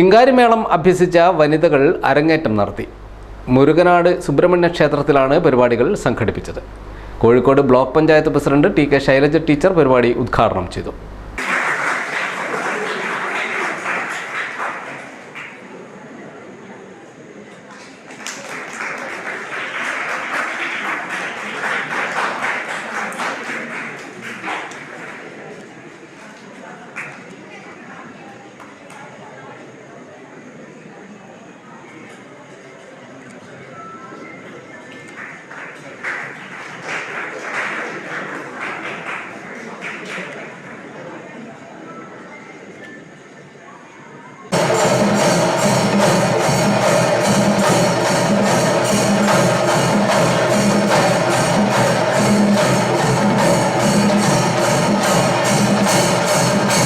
ശിങ്കാരിമേളം അഭ്യസിച്ച വനിതകൾ അരങ്ങേറ്റം നടത്തി. മുരുകനാട് സുബ്രഹ്മണ്യ ക്ഷേത്രത്തിലാണ് പരിപാടികൾ സംഘടിപ്പിച്ചത്. Kozhikode block panchayat president T K Shailaja teacher പരിപാടി ഉദ്ഘാടനം ചെയ്തു.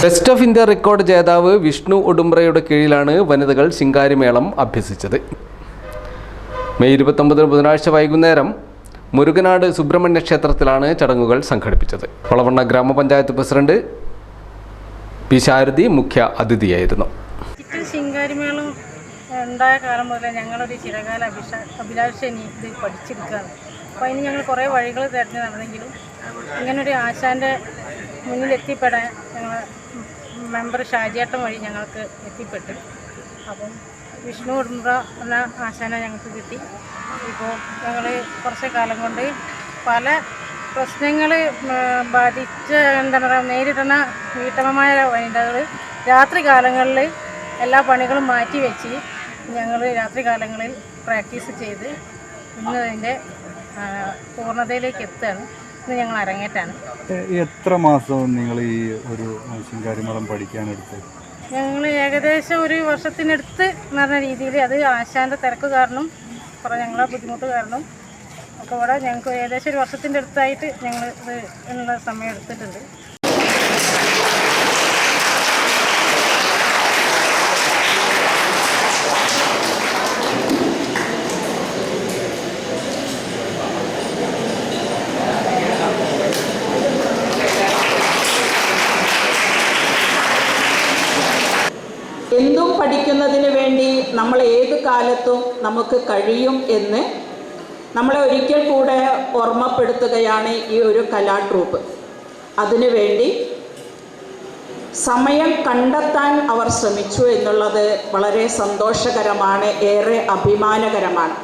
ബെസ്റ്റ് ഓഫ് ഇന്ത്യ റെക്കോർഡ് ജേതാവ് വിഷ്ണു ഉടുംബ്രയുടെ കീഴിലാണ് വനിതകൾ ശിങ്കാരിമേളം അഭ്യസിച്ചത്. മെയ് ഇരുപത്തൊമ്പതിന് ബുധനാഴ്ച വൈകുന്നേരം മുരുകനാട് സുബ്രഹ്മണ്യ ക്ഷേത്രത്തിലാണ് ചടങ്ങുകൾ സംഘടിപ്പിച്ചത്. വളവണ്ണ ഗ്രാമപഞ്ചായത്ത് പ്രസിഡന്റ് പി ശാരദി മുഖ്യ അതിഥിയായിരുന്നു. ശിങ്കാരിമേളം ഉണ്ടായ കാലം മുതലേ ഞങ്ങളൊരു ചിരകാല അഭിഷ അഭിലാഷനി ഇത് പഠിച്ചെടുക്കുകയാണ് അപ്പോൾ അതിന് ഞങ്ങൾ കുറേ വഴികൾ തിരഞ്ഞു നടന്നെങ്കിലും ഇങ്ങനൊരു ആശാന്റെ മുന്നിലെത്തിപ്പെടാൻ ഞങ്ങൾ മെമ്പർ ഷാജിയേട്ടൻ വഴി ഞങ്ങൾക്ക് എത്തിപ്പെട്ടു. അപ്പം വിഷ്ണു ഉടുമ്പ്ര എന്ന ആശാന ഞങ്ങൾക്ക് കിട്ടി. ഇപ്പോൾ ഞങ്ങൾ കുറച്ച് കാലം കൊണ്ട് പല പ്രശ്നങ്ങൾ ബാധിച്ച് എന്താ പറയുക നേരിടുന്ന വീട്ടമ്മമായ വനിതകൾ രാത്രി കാലങ്ങളിൽ എല്ലാ പണികളും മാറ്റി വെച്ച് ഞങ്ങൾ രാത്രി കാലങ്ങളിൽ പ്രാക്ടീസ് ചെയ്ത് ഇന്ന് അതിന്റെ പൂർണതയിലേക്ക് എത്തുകയാണ്. ഇന്ന് ഞങ്ങൾ അരങ്ങേറ്റാണ്. എത്ര മാസം നിങ്ങൾ ഈ ഒരു ശിങ്കാരിമേളം പഠിക്കാനെടുത്ത്? ഞങ്ങൾ ഏകദേശം ഒരു വർഷത്തിനടുത്ത് എന്ന് പറഞ്ഞ രീതിയിൽ അത് ആശാന്റെ തിരക്ക് കാരണം കുറേ ഞങ്ങളെ ബുദ്ധിമുട്ട് കാരണം ഒക്കെ ഇവിടെ ഞങ്ങൾക്ക് ഏകദേശം ഒരു വർഷത്തിന്റെ അടുത്തായിട്ട് ഞങ്ങൾ ഇത് ഉള്ള സമയം എടുത്തിട്ടുണ്ട്. എന്തും പഠിക്കുന്നതിന് വേണ്ടി നമ്മൾ ഏത് കാലത്തും നമുക്ക് കഴിയും എന്ന് നമ്മളെ ഒരിക്കൽ കൂടെ ഓർമ്മപ്പെടുത്തുകയാണ് ഈ ഒരു കലാട്രൂപ്പ്. അതിനുവേണ്ടി സമയം കണ്ടെത്താൻ അവർ ശ്രമിച്ചു എന്നുള്ളത് വളരെ സന്തോഷകരമാണ് ഏറെ അഭിമാനകരമാണ്.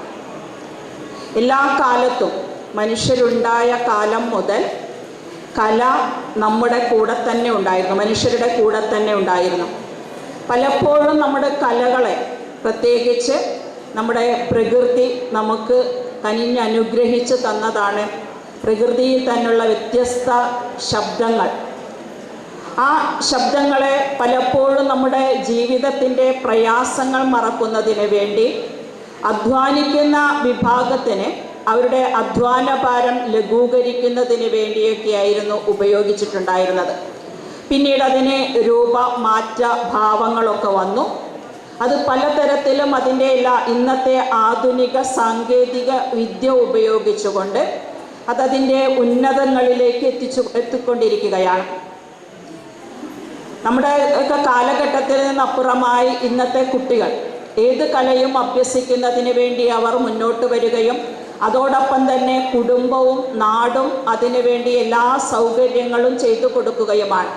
എല്ലാ കാലത്തും മനുഷ്യരുണ്ടായ കാലം മുതൽ കല നമ്മുടെ കൂടെ തന്നെ ഉണ്ടായിരുന്നു മനുഷ്യരുടെ കൂടെ തന്നെ ഉണ്ടായിരുന്നു. പലപ്പോഴും നമ്മുടെ കലകളെ പ്രത്യേകിച്ച് നമ്മുടെ പ്രകൃതി നമുക്ക് കനിഞ്ഞനുഗ്രഹിച്ച് തന്നതാണ്. പ്രകൃതിയിൽ തന്നെയുള്ള വ്യത്യസ്ത ശബ്ദങ്ങൾ. ആ ശബ്ദങ്ങളെ പലപ്പോഴും നമ്മുടെ ജീവിതത്തിന്റെ പ്രയാസങ്ങൾ മറക്കുന്നതിന് വേണ്ടി അധ്വാനിക്കുന്ന വിഭാഗത്തിന് അവരുടെ അധ്വാനഭാരം ലഘൂകരിക്കുന്നതിന് വേണ്ടിയൊക്കെയായിരുന്നു ഉപയോഗിച്ചിട്ടുണ്ടായിരുന്നത്. പിന്നീട് അതിന് രൂപ മാറ്റ ഭാവങ്ങളൊക്കെ വന്നു. അത് പലതരത്തിലും അതിന്റെ എല്ലാ ഇന്നത്തെ ആധുനിക സാങ്കേതിക വിദ്യ ഉപയോഗിച്ചുകൊണ്ട് അതതിന്റെ ഉന്നതങ്ങളിലേക്ക് എത്തിച്ചു എത്തിക്കൊണ്ടിരിക്കുകയാണ്. നമ്മുടെ ഒക്കെ കാലഘട്ടത്തിൽ നിന്നപ്പുറമായി ഇന്നത്തെ കുട്ടികൾ ഏത് കലയും അഭ്യസിക്കുന്നതിന് വേണ്ടി അവർ മുന്നോട്ട് വരികയും അതോടൊപ്പം തന്നെ കുടുംബവും നാടും അതിനു വേണ്ടി എല്ലാ സൗകര്യങ്ങളും ചെയ്തു കൊടുക്കുകയുമാണ്.